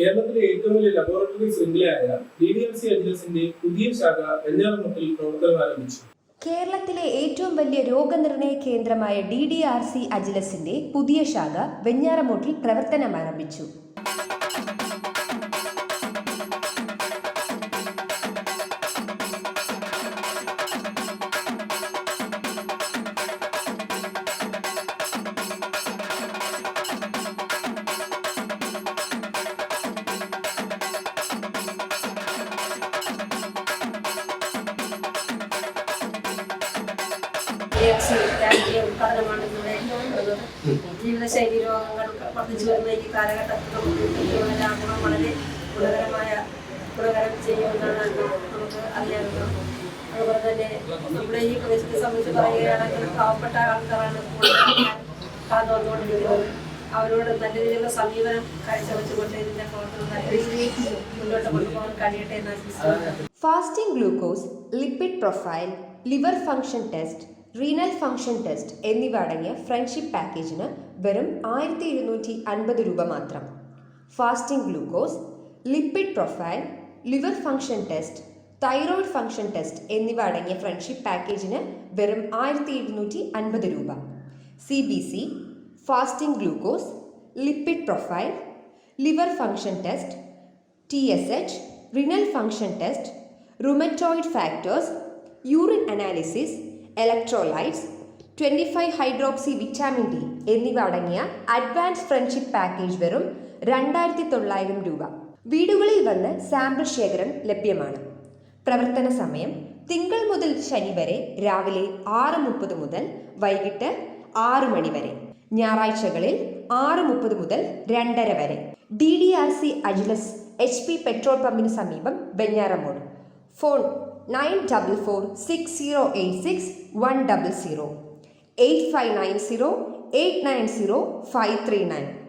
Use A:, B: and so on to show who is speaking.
A: കേരളത്തിലെ ഏറ്റവും വലിയ ലബോറട്ടറി ശൃംഖലയായ ഡി ഡി എം സി അജിനസിന്റെ പുതിയ ശാഖ വെഞ്ഞാറമുട്ടിൽ പ്രവർത്തനം ആരംഭിച്ചു
B: കേരളത്തിലെ ഏറ്റവും വലിയ രോഗനിർണയ കേന്ദ്രമായ ഡി ഡി ആർ സി അജിലസിന്റെ പുതിയ ശാഖ വെഞ്ഞാറമൂട്ടിൽ പ്രവർത്തനം ആരംഭിച്ചു
C: ജീവിതശൈലി രോഗങ്ങൾ വർദ്ധിച്ചു വരുന്ന ഈ കാലഘട്ടത്തിൽ നമുക്ക് വളരെ ഗുണകരമായ ഗുണകരം ചെയ്യുമെന്നാണ് നമുക്ക് അറിയാവുന്നത് അതുപോലെ തന്നെ നമ്മുടെ ഈ പ്രദേശത്തെ സംബന്ധിച്ച് പറയുകയാണെങ്കിൽ പാവപ്പെട്ട ആൾക്കാരാണ് വന്നുകൊണ്ടിരിക്കുന്നത്. അവരോട് നല്ല രീതിയിലുള്ള സമീപനം കാഴ്ചവെച്ചുകൊണ്ട് ഇതിന്റെ പ്രവർത്തനം നല്ല രീതിയിൽ മുന്നോട്ട് കൊണ്ടുപോകാൻ കഴിയട്ടെ എന്ന്
B: fasting glucose lipid profile liver function test renal function test എന്നിവ അടങ്ങിയ ഫ്രണ്ട്ഷിപ്പ് പാക്കേജിന് വെറും ആയിരത്തി ഇരുന്നൂറ്റി അൻപത് രൂപ മാത്രം. Fasting glucose lipid profile liver function test thyroid function test എന്നിവ അടങ്ങിയ ഫ്രണ്ട്ഷിപ്പ് പാക്കേജിന് വെറും ആയിരത്തി ഇരുന്നൂറ്റി അൻപത് രൂപ. C B C fasting glucose lipid profile liver function test T S H renal function test rheumatoid factors urine analysis electrolytes twenty five hydroxy vitamin D എന്നിവ അടങ്ങിയ അഡ്വാൻസ് ഫ്രണ്ട്ഷിപ്പ് പാക്കേജ് വെറും രണ്ടായിരത്തി തൊള്ളായിരം രൂപ. വീടുകളിൽ വന്ന് സാമ്പിൾ ശേഖരം ലഭ്യമാണ്. പ്രവർത്തന സമയം തിങ്കൾ മുതൽ ശനി വരെ രാവിലെ ആറ് മുപ്പത് മുതൽ വൈകിട്ട് ആറ് മണി വരെ. ഞായറാഴ്ചകളിൽ ആറ് മുപ്പത് മുതൽ രണ്ടര വരെ. D D R C Agilus H P petrol പമ്പിന് സമീപം Venjaramoodu phone nine double four six zero eight six one double zero eight five nine zero eight nine zero five three nine.